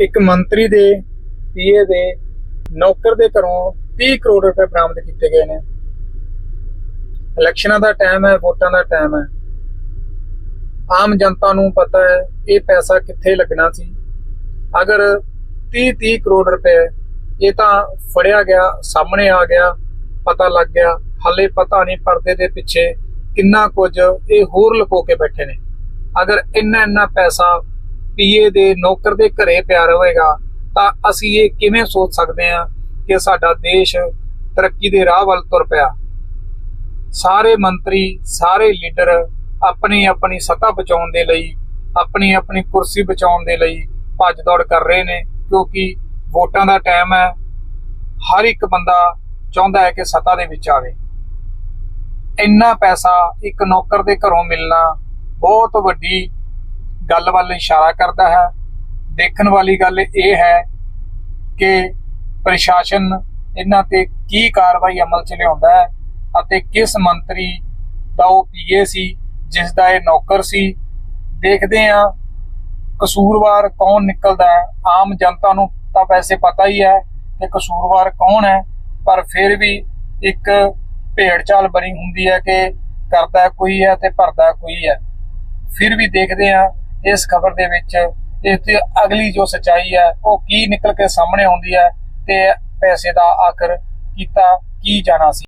ਇੱਕ ਮੰਤਰੀ ਦੇ, ਪੀਏ ਦੇ, ਨੌਕਰ ਦੇ ਘਰੋਂ 30 ਕਰੋੜ ਰੁਪਏ ਬਰਾਮਦ ਕੀਤੇ ਗਏ ਨੇ। ਇਲੈਕਸ਼ਨਾਂ ਦਾ ਟਾਈਮ ਹੈ, ਵੋਟਾਂ ਦਾ ਟਾਈਮ ਹੈ। ਆਮ ਜਨਤਾ ਨੂੰ ਪਤਾ ਹੈ, ਇਹ ਪੈਸਾ ਕਿੱਥੇ ਲੱਗਣਾ ਸੀ। ਅਗਰ 30 30 ਕਰੋੜ ਰੁਪਏ ਇਹ ਤਾਂ ਫੜਿਆ ਗਿਆ, ਸਾਹਮਣੇ ਆ ਗਿਆ, ਪਤਾ ਲੱਗ ਗਿਆ, ਹੱਲੇ ਪਤਾ ਨਹੀਂ ਪਰਦੇ ਦੇ ਪਿੱਛੇ ਕਿੰਨਾ ਕੁਝ ਇਹ ਹੋਰ ਲੁਕੋ ਕੇ ਬੈਠੇ ਨੇ। ਅਗਰ ਇੰਨਾ ਇੰਨਾ ਪੈਸਾ ਪੀਏ ਦੇ ਨੌਕਰ ਦੇ ਘਰੇ ਪਿਆ ਰਹੇਗਾ, ਤਾਂ ਅਸੀਂ ਇਹ ਕਿਵੇਂ ਸੋਚ ਸਕਦੇ ਹਾਂ ਕਿ ਸਾਡਾ ਦੇਸ਼ ਤਰੱਕੀ ਦੇ ਰਾਹ ਵੱਲ ਤੁਰ ਪਿਆ? ਸਾਰੇ ਮੰਤਰੀ, ਸਾਰੇ ਲੀਡਰ ਆਪਣੀ ਆਪਣੀ ਸੱਤਾ ਬਚਾਉਣ ਦੇ ਲਈ ਆਪਣੀ ਆਪਣੀ ਕੁਰਸੀ ਬਚਾਉਣ ਦੇ ਲਈ ਭੱਜ ਦੌੜ ਕਰ ਰਹੇ ਨੇ, ਕਿਉਂਕਿ ਵੋਟਾਂ ਦਾ ਟਾਈਮ ਹੈ। ਹਰ ਇੱਕ ਬੰਦਾ ਚਾਹੁੰਦਾ ਹੈ ਕਿ ਸੱਤਾ ਦੇ ਵਿੱਚ ਆਵੇ। ਇੰਨਾ ਪੈਸਾ ਇੱਕ ਨੌਕਰ ਦੇ ਘਰੋਂ ਮਿਲਣਾ ਬਹੁਤ ਵੱਡੀ ਗੱਲ ਵੱਲ ਇਸ਼ਾਰਾ ਕਰਦਾ ਹੈ। ਦੇਖਣ ਵਾਲੀ ਗੱਲ ਇਹ ਹੈ ਕਿ ਪ੍ਰਸ਼ਾਸਨ ਇਹਨਾਂ ਤੇ ਕੀ ਕਾਰਵਾਈ ਅਮਲ 'ਚ ਲਿਆਉਂਦਾ ਹੈ ਅਤੇ ਕਿਸ ਮੰਤਰੀ ਦਾ ਉਹ ਪੀਏ ਸੀ, ਜਿਸ ਦਾ ਇਹ ਨੌਕਰ ਸੀ। ਦੇਖਦੇ ਆ ਕਸੂਰਵਾਰ ਕੌਣ ਨਿਕਲਦਾ ਹੈ। ਆਮ ਜਨਤਾ ਨੂੰ ਤਾਂ ਵੈਸੇ ਪਤਾ ਹੀ ਹੈ ਕਿ ਕਸੂਰਵਾਰ ਕੌਣ ਹੈ, ਪਰ ਫਿਰ ਵੀ ਇੱਕ ਭੇਡ ਚਾਲ ਬਣੀ ਹੁੰਦੀ ਹੈ ਕਿ ਕਰਦਾ ਕੋਈ ਹੈ ਤੇ ਭਰਦਾ ਕੋਈ ਹੈ। ਫਿਰ ਵੀ ਦੇਖਦੇ ਆ ਇਸ ਖਬਰ ਦੇ ਵਿੱਚ ਇਸ ਤੇ ਅਗਲੀ ਜੋ ਸਚਾਈ ਹੈ, ਉਹ ਕੀ ਨਿਕਲ ਕੇ ਸਾਹਮਣੇ ਆਉਂਦੀ ਹੈ ਤੇ ਪੈਸੇ ਦਾ ਆਖਰ ਕੀਤਾ ਕੀ ਜਾਣਾ ਸੀ।